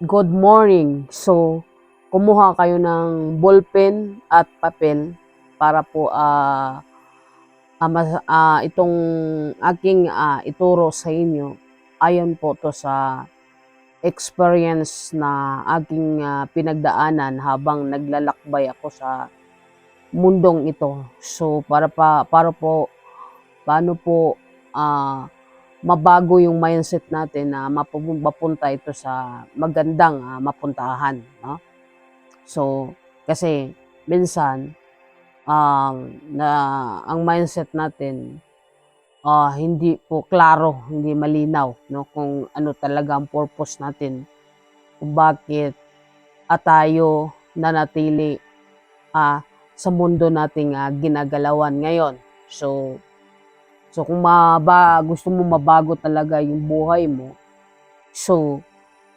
good morning. So, kumuha kayo ng ballpen at papel para po ah, mas- ah, itong aking ah, ituro sa inyo ayon po to sa experience na aking ah, pinagdaanan habang naglalakbay ako sa mundong ito. So para pa para po paano po ah, mabago yung mindset natin na mapu- mapunta ito sa magandang ah, mapuntahan, no? So kasi minsan um, na ang mindset natin ah, hindi po klaro, hindi malinaw no kung ano talaga ang purpose natin kung bakit at tayo nanatili ah, sa mundo nating ah, ginagalawan ngayon. So so kung maba, gusto mo mabago talaga yung buhay mo, so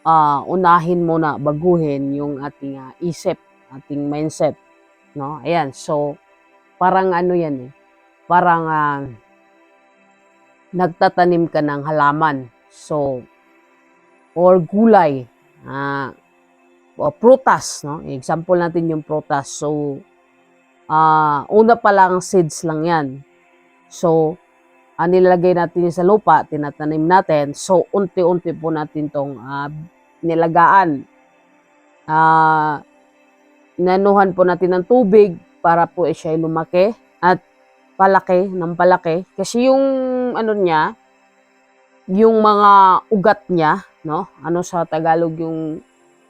ah, unahin mo na baguhin yung ating ah, isip, ating mindset, no? Ayan, so parang ano yan eh, parang ah, nagtatanim ka ng halaman. So, or gulay, ah, o prutas, no? Example natin yung prutas. So, ah, una pa lang seeds lang yan. So, ah, nilalagay natin sa lupa, tinatanim natin. So, unti-unti po natin tong ah, nilagaan. Ah, nanuhan po natin ng tubig para po eh, siya lumaki at palaki ng palaki. Kasi yung ano niya, yung mga ugat niya, no? Ano sa Tagalog yung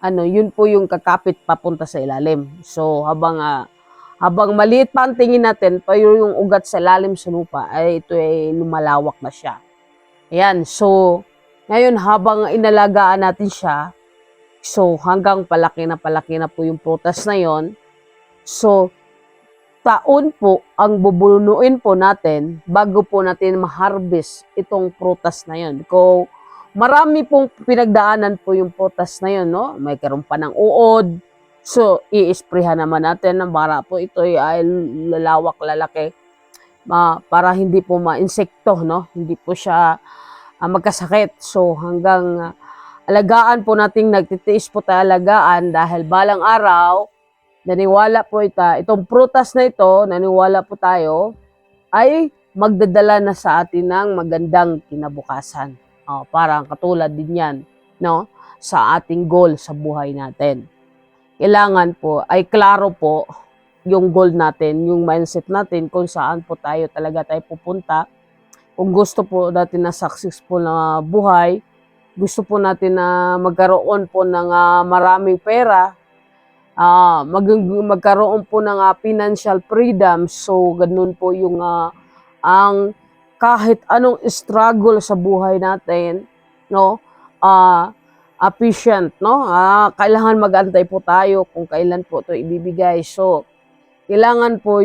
ano, yun po yung kakapit papunta sa ilalim. So habang ah, habang maliit pa ang tingin natin, pero yung ugat sa ilalim sa lupa ay ito ay lumalawak na siya. Ayan, so ngayon habang inalagaan natin siya, so hanggang palaki na palaki na po yung prutas na yon. So taon po ang bubunuin po natin bago po natin ma-harvest itong prutas na yon. Kung marami pong pinagdaanan po yung prutas na yon, no? May karoon pa ng uod. So, i-sprayhan naman natin ng para po ito ay lalawak, lalaki ma, para hindi po ma-insekto, no? Hindi po siya ah, magkasakit. So, hanggang ah, alagaan po nating nagtitiis po tayo alagaan dahil balang araw, naniwala po ita, itong prutas na ito, naniwala po tayo, ay magdadala na sa atin ng magandang kinabukasan. Oh, parang katulad din yan, no? Sa ating goal sa buhay natin. Kailangan po, ay klaro po yung goal natin, yung mindset natin kung saan po tayo talaga tayo pupunta. Kung gusto po natin na successful na buhay, gusto po natin na magkaroon po ng ah, maraming pera, ah mag, magkaroon po ng ah, financial freedom. So, ganun po yung ah, ang kahit anong struggle sa buhay natin, no? Ah, efficient, no? Ah, kailangan magantay po tayo kung kailan po 'to ibibigay. So, kailangan po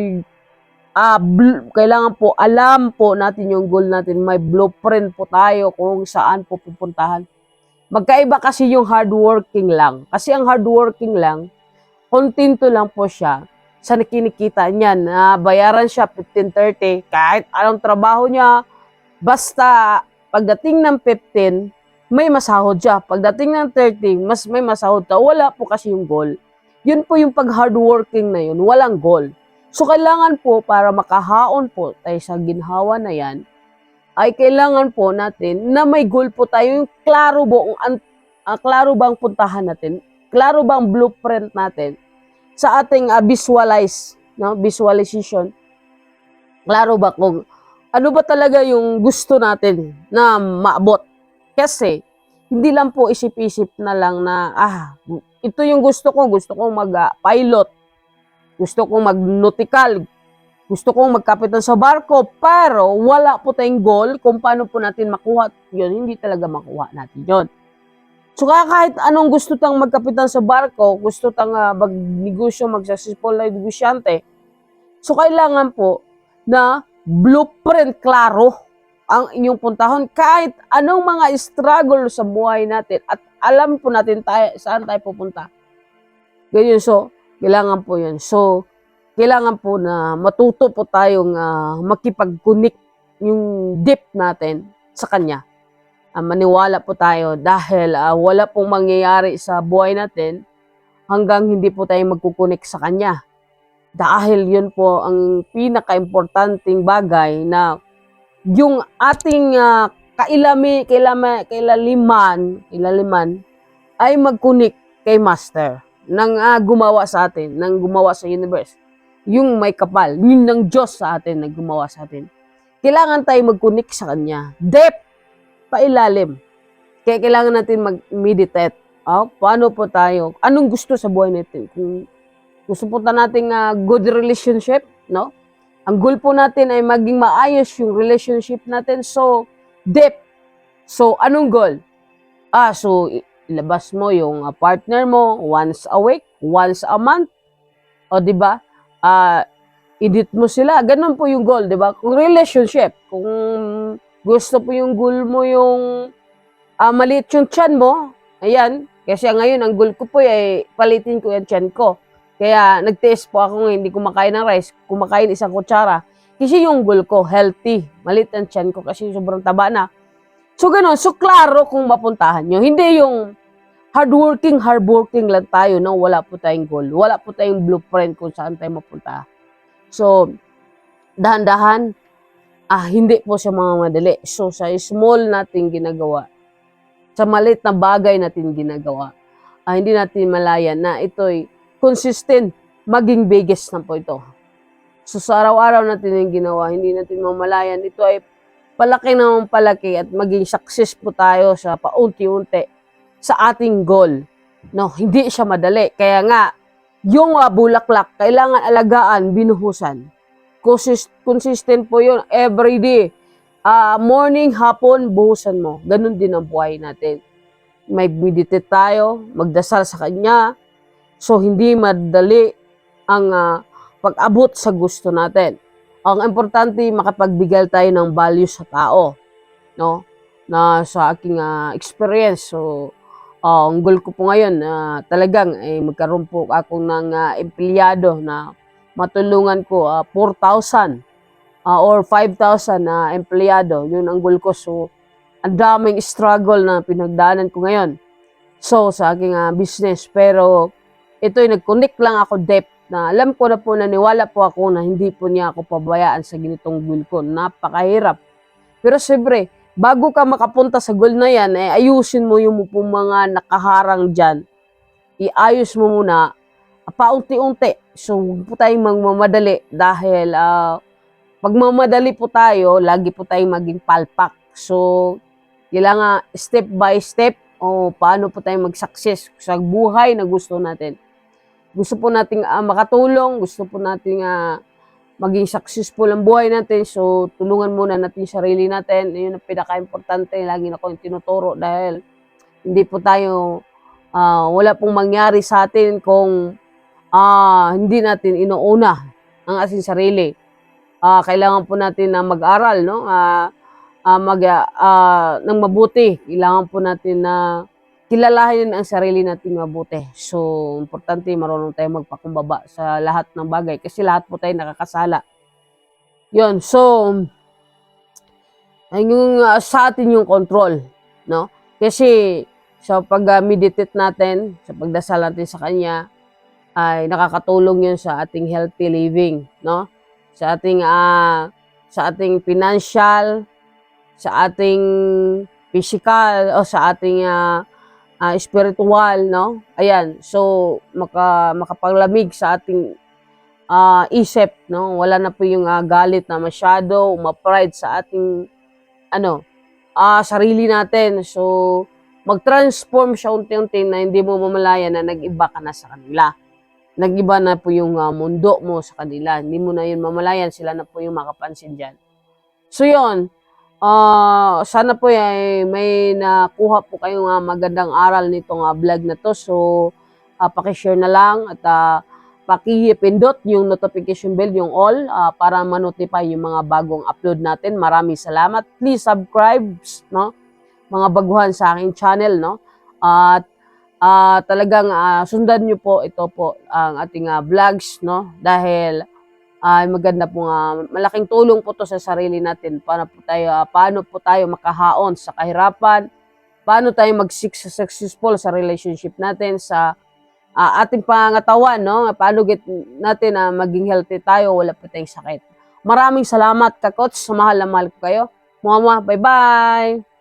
bl- kailangan po alam po natin yung goal natin. May blueprint po tayo kung saan po pupuntahan. Magkaiba kasi yung hardworking lang. Kasi ang hardworking lang, kontento lang po siya sa kinikita niyan. na bayaran siya 15.30 kahit anong trabaho niya. Basta pagdating ng 15, may masahod siya. Pagdating ng 30, mas may masahod ka. Wala po kasi yung goal. Yun po yung pag hardworking na yun. Walang goal. So kailangan po para makahaon po tayo sa ginhawa na yan, ay kailangan po natin na may goal po tayo. Yung klaro ba, ang, ah, klaro bang puntahan natin? Klaro bang blueprint natin sa ating ah, visualize, no? visualization? Klaro ba kung ano ba talaga yung gusto natin na maabot? Kasi hindi lang po isip-isip na lang na ah, ito yung gusto ko, gusto kong mag-pilot, gusto kong mag-nautical, gusto kong magkapitan sa barko, pero wala po tayong goal kung paano po natin makuha. Yun, hindi talaga makuha natin yun. So kahit anong gusto tang magkapitan sa barko, gusto tang uh, magnegosyo, mag-successful na negosyante, so kailangan po na blueprint klaro ang inyong puntahon kahit anong mga struggle sa buhay natin at alam po natin tayo, saan tayo pupunta. Ganyan, so, kailangan po yun. So, kailangan po na matuto po tayong uh, makipag-connect yung deep natin sa Kanya. ah, maniwala po tayo dahil ah, wala pong mangyayari sa buhay natin hanggang hindi po tayo magkukunik sa Kanya. Dahil yun po ang pinaka-importanting bagay na yung ating ah, kailami, kailami, kailaliman, ilaliman ay magkunik kay Master nang ah, gumawa sa atin, nang gumawa sa universe. Yung may kapal, yun ng Diyos sa atin na gumawa sa atin. Kailangan tayo magkunik sa Kanya. Depth, pailalim. Kaya kailangan natin mag-meditate. Oh, paano po tayo? Anong gusto sa buhay natin? Kung gusto po ta nating ah, good relationship, no? Ang goal po natin ay maging maayos yung relationship natin. So, depth. So, anong goal? Ah, so, ilabas mo yung ah, partner mo once a week, once a month. O, di ba? Ah, edit mo sila. Ganun po yung goal, di ba? Kung relationship, kung gusto po yung goal mo yung ah, maliit yung chan mo, ayan, kasi ngayon, ang goal ko po ay palitin ko yung chan ko. Kaya nag-test po ako hindi kumakain ng rice, kumakain isang kutsara. Kasi yung goal ko, healthy. Malit ang chan ko kasi sobrang taba na. So ganun, so klaro kung mapuntahan nyo. Hindi yung hardworking, hardworking lang tayo, no? Wala po tayong goal. Wala po tayong blueprint kung saan tayo mapunta. So, dahan-dahan, ah, hindi po siya mga madali. So, sa small natin ginagawa, sa malit na bagay natin ginagawa, ah, hindi natin malayan na ito'y consistent, maging biggest na po ito. So sa araw-araw natin yung ginawa, hindi natin mamalayan, ito ay palaki na palaki at maging success po tayo sa paunti-unti sa ating goal. No, hindi siya madali. Kaya nga, yung uh, bulaklak, kailangan alagaan, binuhusan. Consist- consistent po yun every day. Ah, morning, hapon, buhusan mo. Ganun din ang buhay natin. May meditate tayo, magdasal sa Kanya. So, hindi madali ang ah, pag-abot sa gusto natin. Ang importante, makapagbigay tayo ng value sa tao. No? Na sa aking ah, experience. So, ah, ang goal ko po ngayon, na talagang eh, magkaroon po ako ng ah, empleyado na matulungan ko ah, 4,000 ah, or 5,000 na empleyado. Yun ang goal ko. So, ang daming struggle na pinagdaanan ko ngayon. So, sa aking ah, business. Pero, ito'y nag-connect lang ako depth na alam ko na po, naniwala po ako na hindi po niya ako pabayaan sa ganitong goal ko. Napakahirap. Pero siyempre, bago ka makapunta sa goal na yan, eh, ayusin mo yung pong mga nakaharang dyan. Iayos mo muna, paunti-unti. So, huwag po tayong magmamadali dahil ah, pag mamadali po tayo, lagi po tayong maging palpak. So, kailangan step by step o paano po tayo mag-success sa buhay na gusto natin. Gusto po nating ah, makatulong, gusto po nating ah, maging successful ang buhay natin. So, tulungan muna natin yung sarili natin. Yun ang pinaka-importante. Lagi na ko yung tinuturo dahil hindi po tayo, ah, wala pong mangyari sa atin kung ah, hindi natin inuuna ang ating sarili. Ah, kailangan po natin na mag-aral, no? Ah, ah, mag ah, ng mabuti. Kailangan po natin na kilalahin ang sarili natin mabuti. So, importante marunong tayo magpakumbaba sa lahat ng bagay kasi lahat po tayo nakakasala. Yun, so, yung ah, sa atin yung control, no? Kasi sa pag-meditate natin, sa pagdasal natin sa Kanya, ay nakakatulong yun sa ating healthy living, no? Sa ating ah sa ating financial, sa ating physical o sa ating ah, ah, spiritual, no? Ayan, so maka makapaglamig sa ating ah, isip, no? Wala na po yung ah, galit na masyado, ma-pride sa ating ano, ah, sarili natin. So mag-transform siya unti-unti na hindi mo mamalayan na nag-iba ka na sa kanila. Nag-iba na po yung ah, mundo mo sa kanila. Hindi mo na yun mamalayan, sila na po yung makapansin dyan. So yun, Ah, sana po ay may nakuha po kayong ah, magandang aral nitong ah, vlog na to. So, ah, paki-share na lang at uh, paki-pindot yung notification bell, yung all, ah, para ma-notify yung mga bagong upload natin. Maraming salamat. Please subscribe, no? Mga baguhan sa aking channel, no? At ah, talagang ah, sundan nyo po ito po ang ating ah, vlogs, no? Dahil ay maganda po nga. Malaking tulong po to sa sarili natin. Paano po tayo ah, paano po tayo makahaon sa kahirapan? Paano tayo mag successful sa relationship natin sa ah, ating pangatawan no? Paano get natin na maging healthy tayo wala po tayong sakit. Maraming salamat ka coach sa mahal na mahal ko kayo. Mama bye bye